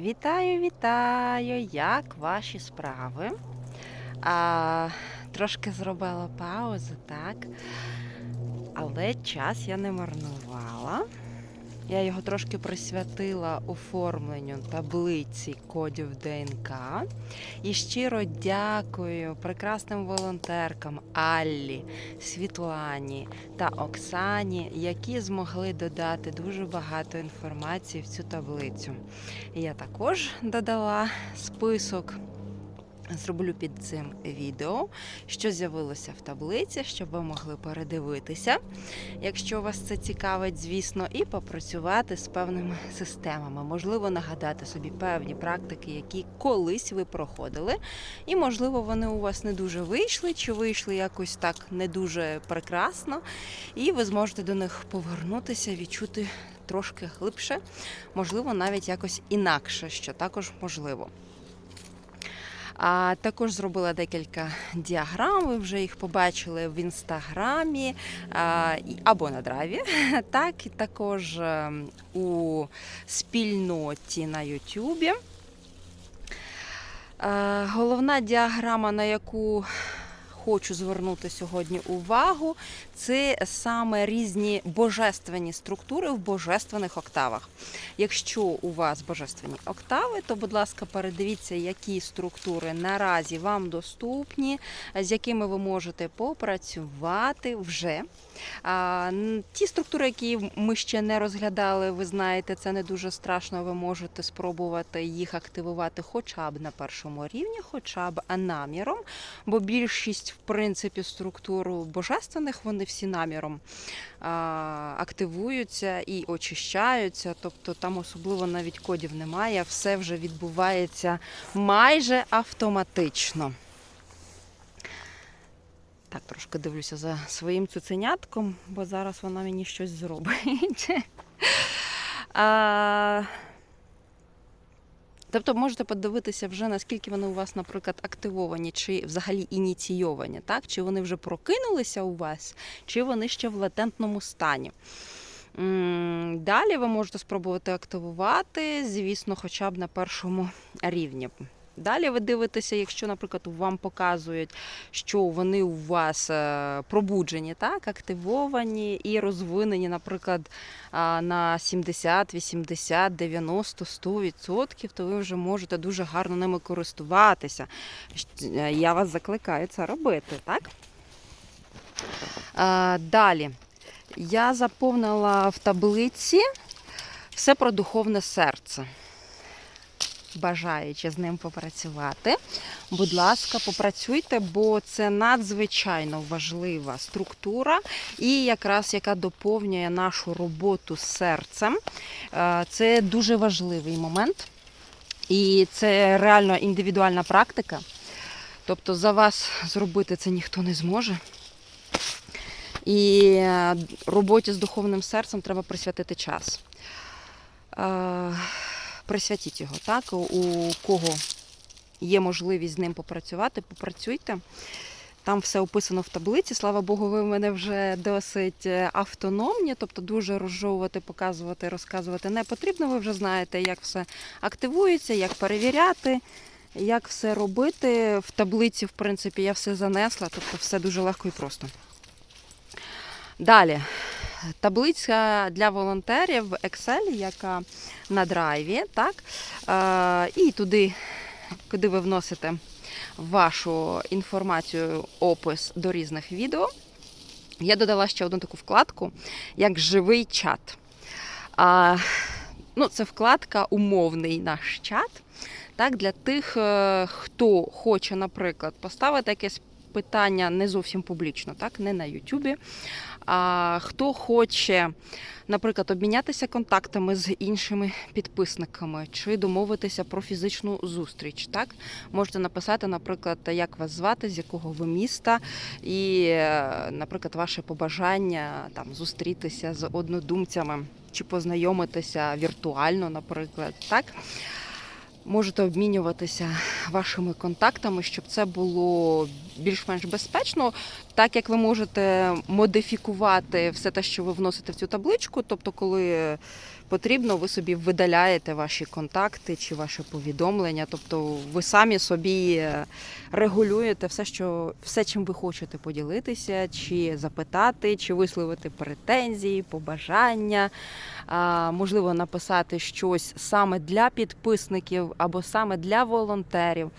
Вітаю, вітаю! Як ваші справи? А, трошки зробила паузу, так? Але час я не марнувала. Я його трошки присвятила оформленню таблиці кодів ДНК. І щиро дякую прекрасним волонтеркам Аллі, Світлані та Оксані, які змогли додати дуже багато інформації в цю таблицю. Я також додала список. Зроблю під цим відео, що з'явилося в таблиці, щоб ви могли передивитися, якщо вас це цікавить, звісно, і попрацювати з певними системами. Можливо, нагадати собі певні практики, які колись ви проходили, і, можливо, вони у вас не дуже вийшли, чи вийшли якось так не дуже прекрасно, і ви зможете до них повернутися, відчути трошки глибше, можливо, навіть якось інакше, що також можливо. А також зробила декілька діаграм. Ви вже їх побачили в інстаграмі або на драйві. Так, також ем, у спільноті на Ютубі. Е, Головна діаграма, на яку хочу звернути сьогодні увагу, це саме різні божественні структури в божественних октавах. Якщо у вас божественні октави, то, будь ласка, передивіться, які структури наразі вам доступні, з якими ви можете попрацювати вже. Ті структури, які ми ще не розглядали, ви знаєте, це не дуже страшно. Ви можете спробувати їх активувати хоча б на першому рівні, хоча б наміром, бо більшість, в принципі, структур божественних вони всі наміром активуються і очищаються. Тобто там особливо навіть кодів немає, все вже відбувається майже автоматично. Так, трошки дивлюся за своїм цуценятком, бо зараз вона мені щось зробить. Тобто можете подивитися вже, наскільки вони у вас, наприклад, активовані, чи взагалі ініційовані, так? чи вони вже прокинулися у вас, чи вони ще в латентному стані. Далі ви можете спробувати активувати, звісно, хоча б на першому рівні. Далі ви дивитеся, якщо, наприклад, вам показують, що вони у вас е, пробуджені, так, активовані і розвинені, наприклад, на 70, 80, 90, 100%, то ви вже можете дуже гарно ними користуватися. Е, Я вас закликаю це робити, так? Далі. Я заповнила в таблиці все про духовне серце. Бажаючи з ним попрацювати, будь ласка, попрацюйте, бо це надзвичайно важлива структура, і якраз яка доповнює нашу роботу з серцем. Е, Це дуже важливий момент, і це реально індивідуальна практика. Тобто за вас зробити це ніхто не зможе. І е, роботі з духовним серцем треба присвятити час. Присвятіть його, так? У кого є можливість з ним попрацювати, попрацюйте. Там все описано в таблиці. Слава Богу, ви в мене вже досить е, автономні, тобто дуже розжовувати, показувати, розказувати не потрібно. Ви вже знаєте, як все активується, як перевіряти, як все робити. В таблиці, в принципі, я все занесла, тобто все дуже легко і просто. Далі. Таблиця для волонтерів в Excel, яка на драйві, так? Е, і туди, куди ви вносите вашу інформацію, опис до різних відео. Я додала ще одну таку вкладку, як живий чат. А, ну, це вкладка умовний наш чат. Так, для тих, е, хто хоче, наприклад, поставити якесь питання не зовсім публічно, так, не на Ютубі. А хто хоче, наприклад, обмінятися контактами з іншими підписниками чи домовитися про фізичну зустріч, так можете написати, наприклад, як вас звати, з якого ви міста, і, е, наприклад, ваше побажання там зустрітися з однодумцями чи познайомитися віртуально, наприклад, так. Можете обмінюватися вашими контактами, щоб це було більш-менш безпечно, так як ви можете модифікувати все те, що ви вносите в цю табличку. Тобто, коли потрібно, ви собі видаляєте ваші контакти чи ваші повідомлення. Тобто ви самі собі е, регулюєте все, що все, чим ви хочете поділитися, чи запитати, чи висловити претензії, побажання, можливо, написати щось саме для підписників або саме для волонтерів.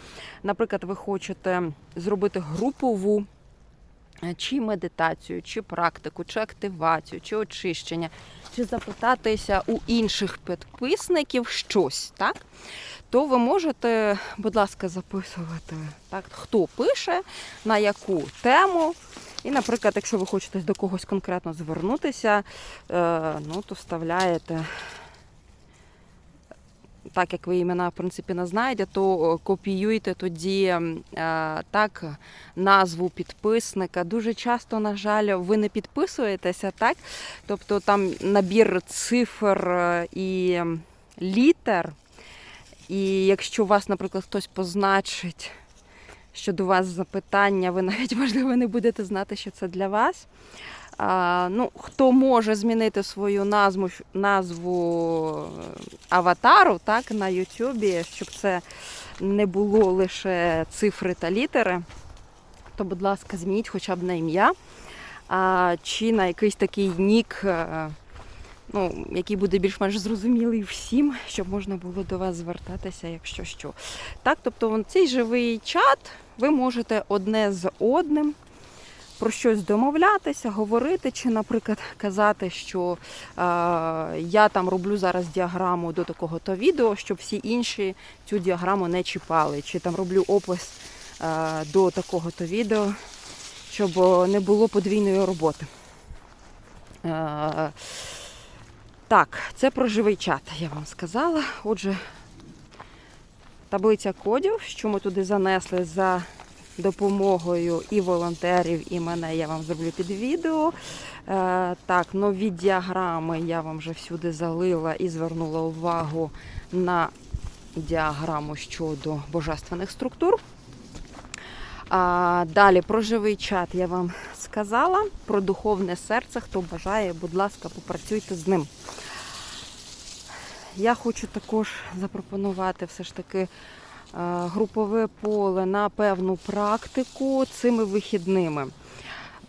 Наприклад, ви хочете зробити групову. Е, Чи медитацію, чи практику, чи активацію, чи очищення, чи запитатися у інших підписників щось, так? То ви можете, будь ласка, записувати, так, хто пише, на яку тему. І, наприклад, якщо ви хочете до когось конкретно звернутися, е, ну, то вставляєте, так як ви імена, в принципі, не знаєте, то е, копіюйте тоді е, так, назву підписника. Дуже часто, на жаль, ви не підписуєтеся, так? Тобто там набір цифр е, і літер. І якщо вас, наприклад, хтось позначить, що до вас запитання, ви навіть, можливо, не будете знати, що це для вас. Ну, хто може змінити свою назву, назву е, аватару так, на Ютубі, щоб це не було лише цифри та літери, то, будь ласка, змініть хоча б на ім'я, а, чи на якийсь такий нік, е, ну, який буде більш-менш зрозумілий всім, щоб можна було до вас звертатися, якщо що. Так, тобто цей живий чат ви можете одне з одним про щось домовлятися, говорити, чи, наприклад, казати, що е, я там роблю зараз діаграму до такого-то відео, щоб всі інші цю діаграму не чіпали, чи там роблю опис е, до такого-то відео, щоб не було подвійної роботи. Е, так, це про живий чат, я вам сказала. Отже, таблиця кодів, що ми туди занесли за допомогою і волонтерів, і мене я вам зроблю під відео. Е, так, нові діаграми я вам вже всюди залила і звернула увагу на діаграму щодо божественних структур. А, далі про живий чат я вам сказала. Про духовне серце. Хто бажає, будь ласка, попрацюйте з ним. Я хочу також запропонувати все ж таки групове поле на певну практику цими вихідними.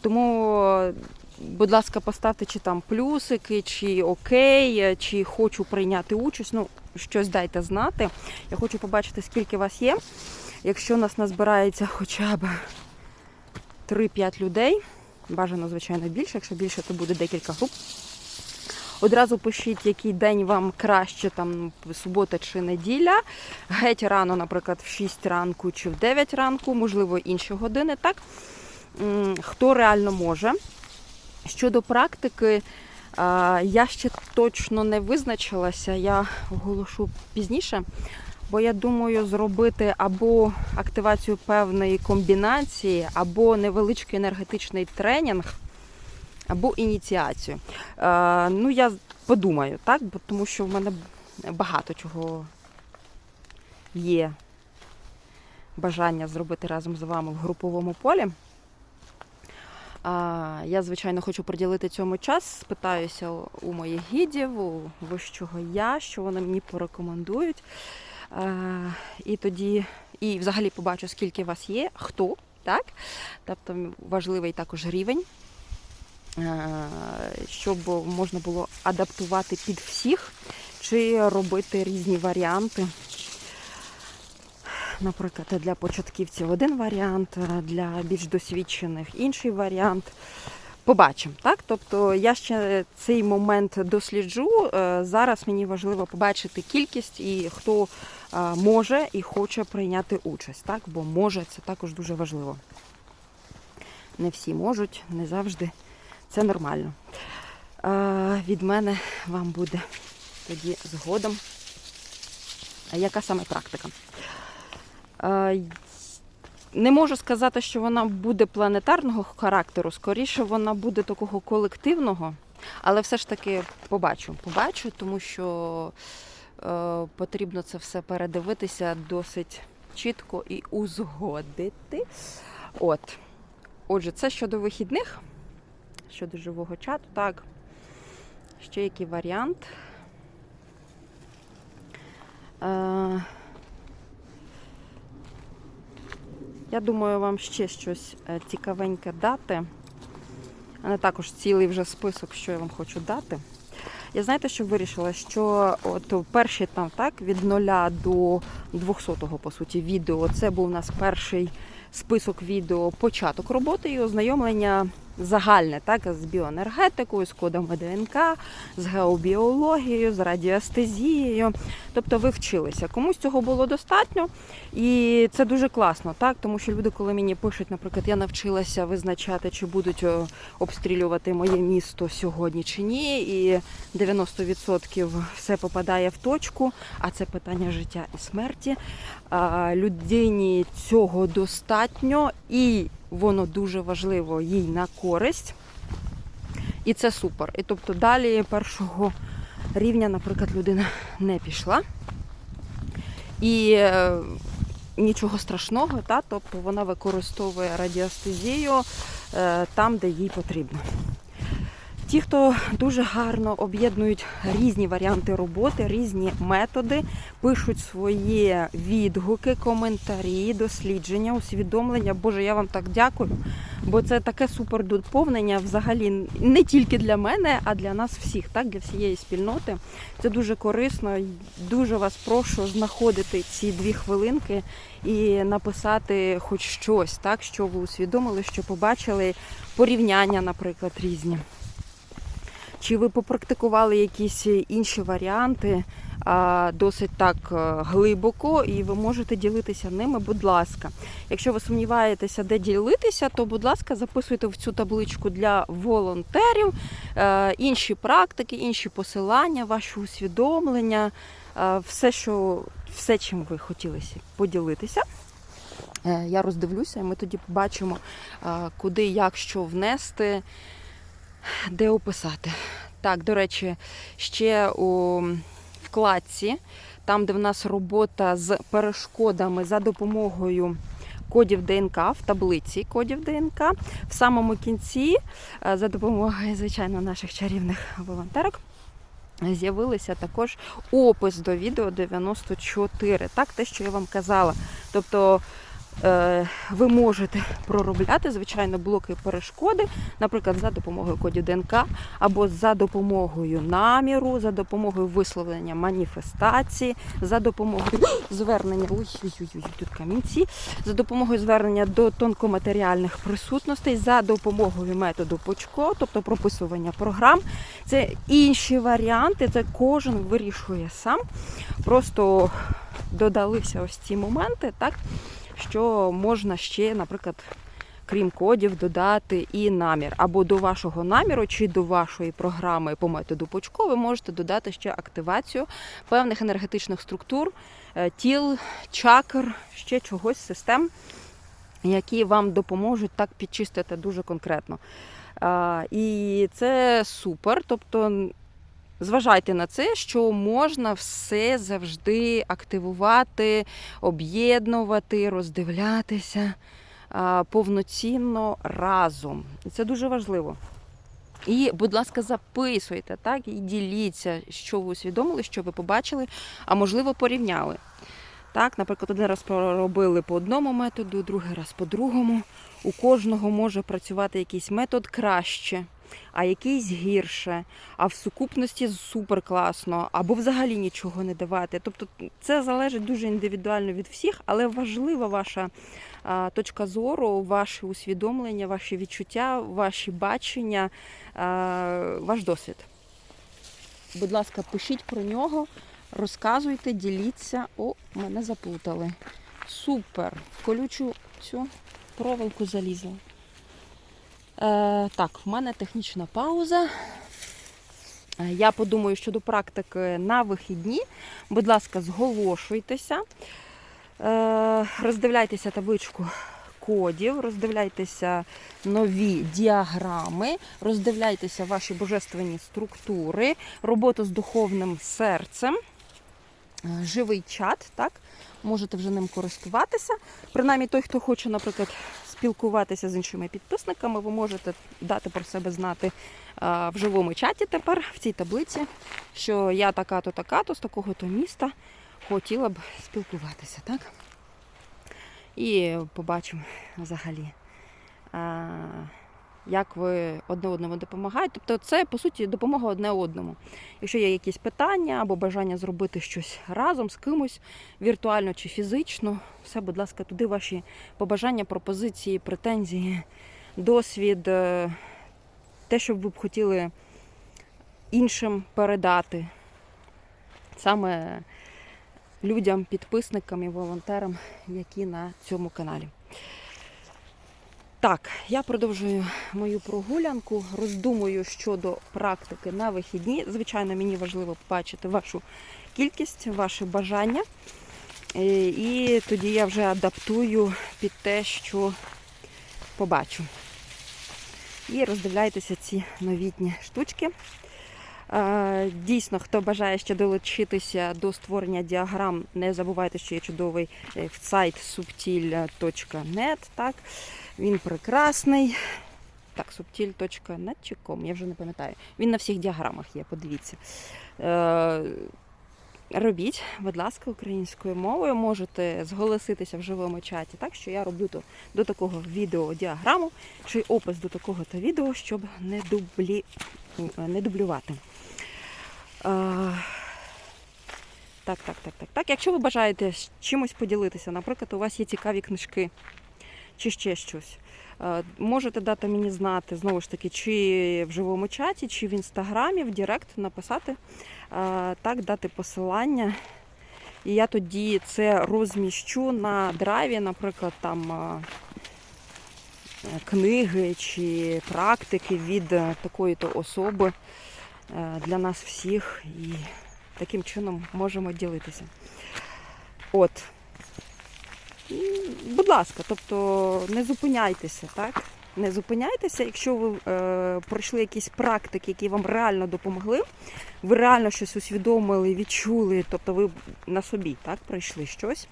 Тому, е, будь ласка, поставте чи там плюсики, чи окей, чи хочу прийняти участь. Ну, щось дайте знати. Я хочу побачити, скільки вас є. Якщо нас назбирається хоча б 3-5 людей, бажано, звичайно, більше. Якщо більше, то буде декілька груп. Одразу пишіть, який день вам краще, там субота чи неділя. Геть рано, наприклад, в 6 ранку чи в 9 ранку, можливо, інші години. Так? Хто реально може. Щодо практики, я ще точно не визначилася, я оголошу пізніше. Бо я думаю зробити або активацію певної комбінації, або невеличкий енергетичний тренінг, або ініціацію. Е, ну, я подумаю, так? Бо тому що в мене багато чого є бажання зробити разом з вами в груповому полі. А, я, звичайно, хочу приділити цьому час. Спитаюся у моїх гідів, у вищого я, що вони мені порекомендують. Е, і тоді, і взагалі побачу, скільки вас є, хто, так? Тобто важливий також рівень, щоб можна було адаптувати під всіх, чи робити різні варіанти. Наприклад, для початківців один варіант, для більш досвідчених інший варіант. Побачимо, так? Тобто я ще цей момент досліджу. Е, Зараз мені важливо побачити кількість і хто е, може і хоче прийняти участь, так? Бо може це також дуже важливо. Не всі можуть, не завжди. Це нормально. Від мене вам буде тоді згодом. Яка саме практика? Не можу сказати, що вона буде планетарного характеру, скоріше вона буде такого колективного, але все ж таки побачу. Побачу, тому що е, потрібно це все передивитися досить чітко і узгодити. От. Отже, це щодо вихідних, щодо живого чату. Так. Ще який варіант? Е, Я думаю, вам ще щось е, цікавеньке дати. А не також цілий вже список, що я вам хочу дати. Я знаєте, що вирішила, що от перший там так від 0 до 200 по суті відео. Це був у нас перший список відео початок роботи і ознайомлення загальне, так, з біоенергетикою, з кодами ДНК, з геобіологією, з радіостезією. Тобто ви вчилися. Комусь цього було достатньо, і це дуже класно, так, тому що люди, коли мені пишуть, наприклад, я навчилася визначати, чи будуть е, обстрілювати моє місто сьогодні чи ні, і 90% все попадає в точку, а це питання життя і смерті. Людині цього достатньо, і воно дуже важливо їй на користь. І це супер. І тобто далі першого рівня, наприклад, людина не пішла. І е, нічого страшного, та, тобто вона використовує радіостезію е, там, де їй потрібно. Ті, хто дуже гарно об'єднують різні варіанти роботи, різні методи, пишуть свої відгуки, коментарі, дослідження, усвідомлення. Боже, я вам так дякую, бо це таке супер доповнення взагалі не тільки для мене, а для нас всіх, так, для всієї спільноти. Це дуже корисно. Дуже вас прошу знаходити ці дві хвилинки і написати хоч щось, так, що ви усвідомили, що побачили, порівняння, наприклад, різні. Чи ви попрактикували якісь інші варіанти досить так е, глибоко, і ви можете ділитися ними, будь ласка. Якщо ви сумніваєтеся, де ділитися, то, будь ласка, записуйте в цю табличку для волонтерів е, інші практики, інші посилання, ваші усвідомлення, е, все, що, все, чим ви хотілося поділитися. Я роздивлюся, і ми тоді побачимо, куди, як, що внести, де описати. Так, до речі, ще у вкладці, там, де в нас робота з перешкодами за допомогою кодів ДНК, в таблиці кодів ДНК, в самому кінці, е, за допомогою, звичайно, наших чарівних волонтерок. З'явилися також опис до відео 94, так, те, що я вам казала. Тобто ви можете проробляти, звичайно, блоки перешкоди, наприклад, за допомогою кодів ДНК, або за допомогою наміру, за допомогою висловлення маніфестації, за допомогою звернення, тут камінці, за допомогою звернення до тонкоматеріальних присутностей, за допомогою методу Почко, тобто прописування програм. Це інші варіанти, це кожен вирішує сам. Просто додалися ось ці моменти, так, що можна ще, наприклад, крім кодів, додати і намір. Або до вашого наміру, чи до вашої програми по методу Почко, ви можете додати ще активацію певних енергетичних структур, е, тіл, чакр, ще чогось, систем, які вам допоможуть так підчистити дуже конкретно. І це супер. Тобто зважайте на це, що можна все завжди активувати, об'єднувати, роздивлятися повноцінно разом. І це дуже важливо. І, будь ласка, записуйте, так, і діліться, що ви усвідомили, що ви побачили, а можливо порівняли. Так, наприклад, один раз проробили по одному методу, другий раз по другому. У кожного може працювати якийсь метод краще, а якийсь гірше, а в сукупності супер класно, або взагалі нічого не давати. Тобто це залежить дуже індивідуально від всіх, але важлива ваша точка зору, ваші усвідомлення, ваші відчуття, ваші бачення, ваш досвід. Будь ласка, пишіть про нього, розказуйте, діліться. О, мене заплутали. Супер! Колючу цю проволоку залізла. Е, так, в мене технічна пауза. Е, Я подумаю щодо практики на вихідні. Будь ласка, зголошуйтеся, е, роздивляйтеся табличку кодів, роздивляйтеся нові діаграми, роздивляйтеся ваші божественні структури, роботу з духовним серцем, живий чат, так? Можете вже ним користуватися. Принаймні той, хто хоче, наприклад, спілкуватися з іншими підписниками, ви можете дати про себе знати в живому чаті тепер, в цій таблиці, що я така-то, така-то, з такого-то міста. хотіла б спілкуватися, так? І побачимо взагалі, як ви одне одному допомагаєте. Тобто це, по суті, допомога одне одному. Якщо є якісь питання або бажання зробити щось разом з кимось, віртуально чи фізично, все, будь ласка, туди ваші побажання, пропозиції, претензії, досвід, е, те, що ви б хотіли іншим передати. Саме людям, підписникам і волонтерам, які на цьому каналі. Так, я продовжую мою прогулянку, роздумую щодо практики на вихідні. Звичайно, мені важливо побачити вашу кількість, ваші бажання. Е, І тоді я вже адаптую під те, що побачу. І роздивляйтеся ці новітні штучки. Е, Дійсно, хто бажає ще долучитися до створення діаграм, не забувайте, що є чудовий е, сайт subtil.net. Так? Він прекрасний. Так, com, я вже не пам'ятаю. Він на всіх діаграмах є, подивіться. Е, Робіть, будь ласка, українською мовою. Можете зголоситися в живому чаті, так що я роблю до, до такого відеодіаграму чи опис до такого то відео, щоб не, дублі, не дублювати. Е, Так, так, так, так, так. Якщо ви бажаєте чимось поділитися, наприклад, у вас є цікаві книжки чи ще щось. е, Можете дати мені знати, знову ж таки, чи в живому чаті, чи в інстаграмі, в Директ написати, е, так, дати посилання. І я тоді це розміщу на драйві, наприклад, там е, книги чи практики від такої-то особи для нас всіх. І таким чином можемо ділитися. От. Будь ласка, тобто не зупиняйтеся, так? Не зупиняйтеся, якщо ви е, пройшли якісь практики, які вам реально допомогли, ви реально щось усвідомили, відчули, тобто ви на собі так, пройшли щось,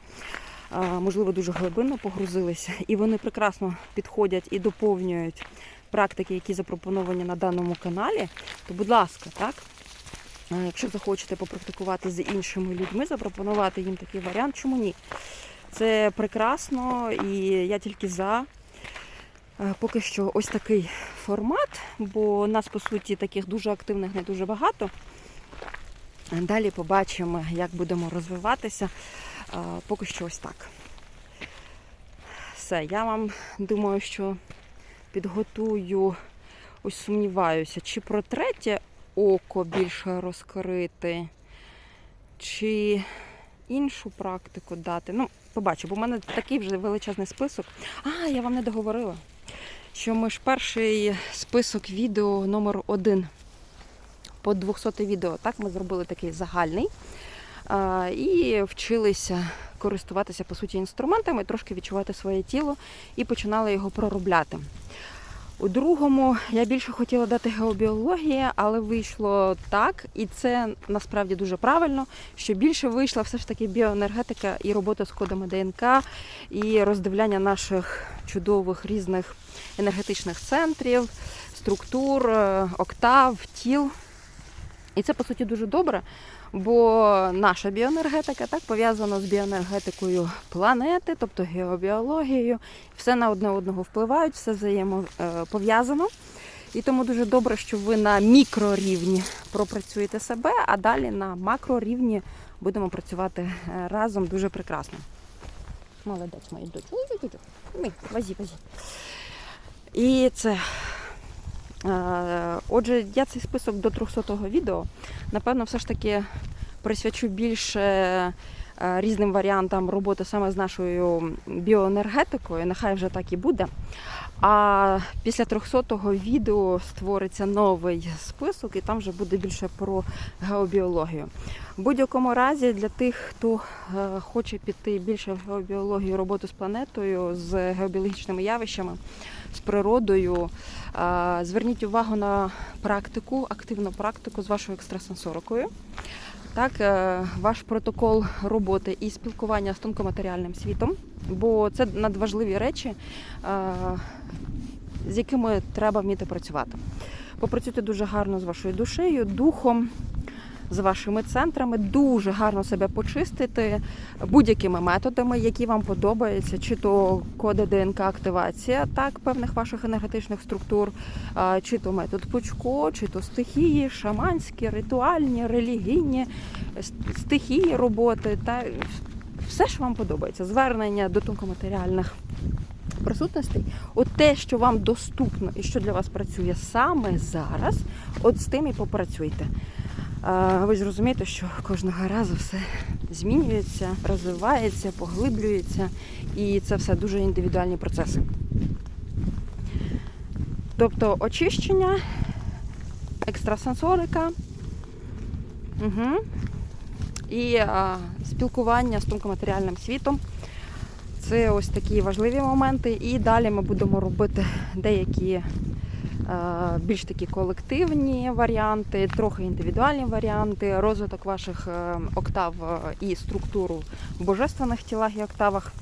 е, можливо, дуже глибинно погрузилися, і вони прекрасно підходять і доповнюють практики, які запропоновані на даному каналі, то будь ласка, так? Е, Якщо захочете попрактикувати з іншими людьми, запропонувати їм такий варіант, чому ні? Це прекрасно і я тільки за. Е, Поки що ось такий формат, бо нас, по суті, таких дуже активних не дуже багато. Далі побачимо, як будемо розвиватися. Е, Поки що ось так. Все, я вам думаю, що підготую, ось сумніваюся, чи про третє око більше розкрити, чи іншу практику дати. Ну, побачу, бо в мене такий вже величезний список. А, я вам не договорила, що ми ж перший список відео номер один по 200 відео. Так, ми зробили такий загальний. А, і вчилися користуватися по суті інструментами, трошки відчувати своє тіло і починали його проробляти. У другому я більше хотіла дати геобіології, але вийшло так, і це насправді дуже правильно, що більше вийшла все ж таки біоенергетика і робота з кодами ДНК, і роздивляння наших чудових різних енергетичних центрів, структур, е, октав, тіл. І це по суті дуже добре, бо наша біоенергетика так пов'язана з біоенергетикою планети, тобто геобіологією. Все на одне одного впливають, все взаємопов'язано. І тому дуже добре, що ви на мікрорівні пропрацюєте себе, а далі на макрорівні будемо працювати е, разом дуже прекрасно. Молодець, моя дочь. Ой, Возі, возі. І це. Е, Отже, я цей список до 300-го відео, напевно, все ж таки присвячу більше е, різним варіантам роботи саме з нашою біоенергетикою. Нехай вже так і буде. А після 300-го відео створиться новий список, і там вже буде більше про геобіологію. В будь-якому разі для тих, хто е, хоче піти більше в геобіологію, роботу з планетою, з геобіологічними явищами, з природою. Е, Зверніть увагу на практику, активну практику з вашою екстрасенсорикою. Так, е, ваш протокол роботи і спілкування з тонкоматеріальним світом, бо це надважливі речі, з якими треба вміти працювати. Попрацюйте дуже гарно з вашою душею, духом, з вашими центрами, дуже гарно себе почистити будь-якими методами, які вам подобаються, чи то коди ДНК активація так певних ваших енергетичних структур, чи то метод Пучко, чи то стихії, шаманські, ритуальні, релігійні стихії роботи та все, що вам подобається. Звернення до тонкоматеріальних присутностей. От те, що вам доступно і що для вас працює саме зараз, от з тим і попрацюйте. Ви ж розумієте, що кожного разу все змінюється, розвивається, поглиблюється, і це все дуже індивідуальні процеси. Тобто очищення, екстрасенсорика угу. і а, спілкування з тонкоматеріальним світом. Це ось такі важливі моменти. І далі ми будемо робити деякі більш такі колективні варіанти, трохи індивідуальні варіанти, розвиток ваших е, октав е, і структуру в божественних тілах і октавах.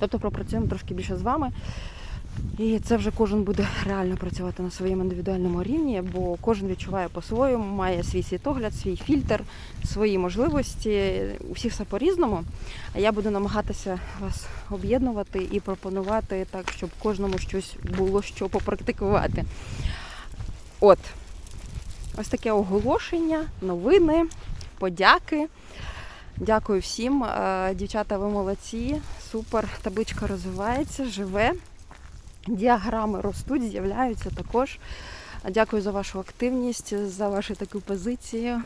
Тобто пропрацюємо трошки більше з вами. І це вже кожен буде реально працювати на своєму індивідуальному рівні, бо кожен відчуває по-своєму, має свій світогляд, свій фільтр, свої можливості. У всіх все по-різному. А я буду намагатися вас об'єднувати і пропонувати так, щоб кожному щось було що попрактикувати. От, ось таке оголошення, новини, подяки. Дякую всім. Е, Дівчата, ви молодці. Супер. Табличка розвивається, живе. Діаграми ростуть, з'являються також. Дякую за вашу активність, за вашу таку позицію.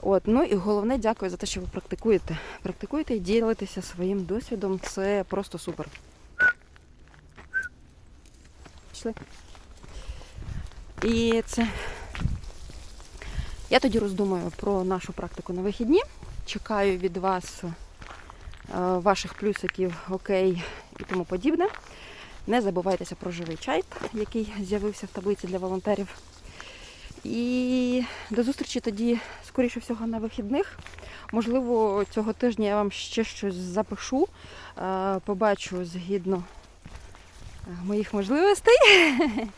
От, ну і головне, дякую за те, що ви практикуєте. Практикуєте і ділитеся своїм досвідом. Це просто супер. Пішли. І це. Я тоді роздумаю про нашу практику на вихідні. Чекаю від вас е, ваших плюсиків, окей і тому подібне. Не забувайтеся про живий чай, який з'явився в таблиці для волонтерів. І до зустрічі тоді, скоріше всього, на вихідних. Можливо, цього тижня я вам ще щось запишу, е, побачу згідно е, моїх можливостей.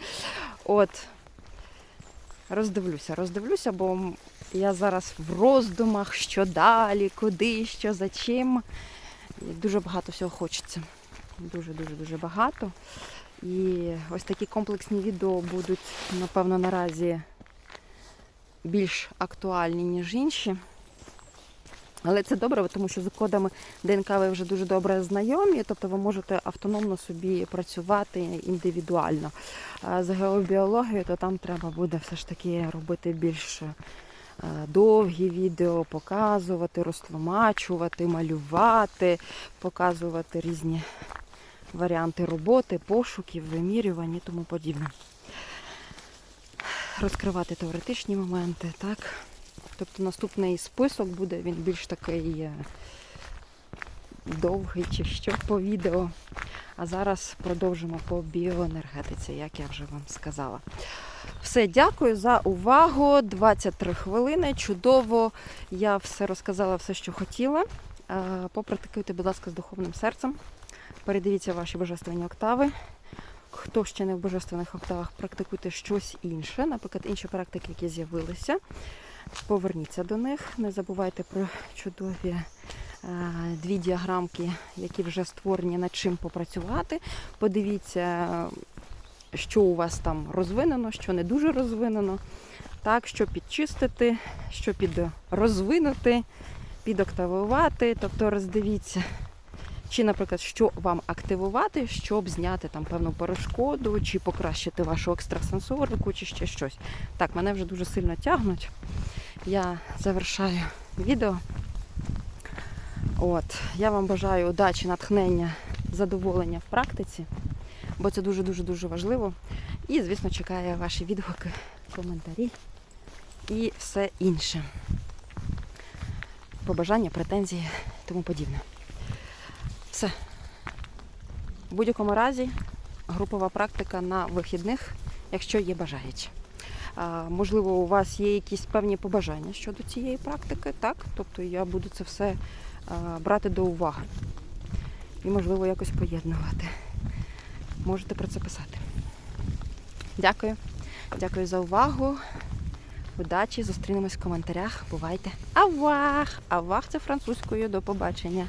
От. Роздивлюся, роздивлюся, бо я зараз в роздумах, що далі, куди, що, за чим. Дуже багато всього хочеться. Дуже-дуже дуже багато. І ось такі комплексні відео будуть, напевно, наразі більш актуальні, ніж інші. Але це добре, тому що з кодами ДНК ви вже дуже добре знайомі, тобто ви можете автономно собі працювати індивідуально. А з геобіологією, то там треба буде все ж таки робити більш е, довгі відео, показувати, розтлумачувати, малювати, показувати різні варіанти роботи, пошуків, вимірювань і тому подібне. Розкривати теоретичні моменти, так? Тобто наступний список буде він більш такий е, довгий чи що по відео. А зараз продовжимо по біоенергетиці, як я вже вам сказала. Все, дякую за увагу. 23 хвилини. Чудово. Я все розказала, все, що хотіла. Е, Попрактикуйте, будь ласка, з духовним серцем. Передивіться ваші божественні октави. Хто ще не в божественних октавах, практикуйте щось інше, наприклад, інші практики, які з'явилися. Поверніться до них. Не забувайте про чудові е, дві діаграмки, які вже створені, над чим попрацювати. Подивіться, що у вас там розвинено, що не дуже розвинено. Так, що підчистити, що підрозвинути, підоктавувати. Тобто роздивіться, чи, наприклад, що вам активувати, щоб зняти там певну перешкоду, чи покращити вашу екстрасенсорику, чи ще щось. Так, мене вже дуже сильно тягнуть. Я завершаю відео. От, я вам бажаю удачі, натхнення, задоволення в практиці, бо це дуже-дуже дуже важливо. І, звісно, чекаю ваші відгуки, коментарі і все інше. Побажання, претензії, тому подібне. Все. В будь-якому разі групова практика на вихідних, якщо є бажаючі. Можливо, у вас є якісь певні побажання щодо цієї практики, так? Тобто я буду це все брати до уваги і, можливо, якось поєднувати. Можете про це писати. Дякую. Дякую за увагу. Удачі, зустрінемось в коментарях. Бувайте. Авах! Авах це французькою. До побачення.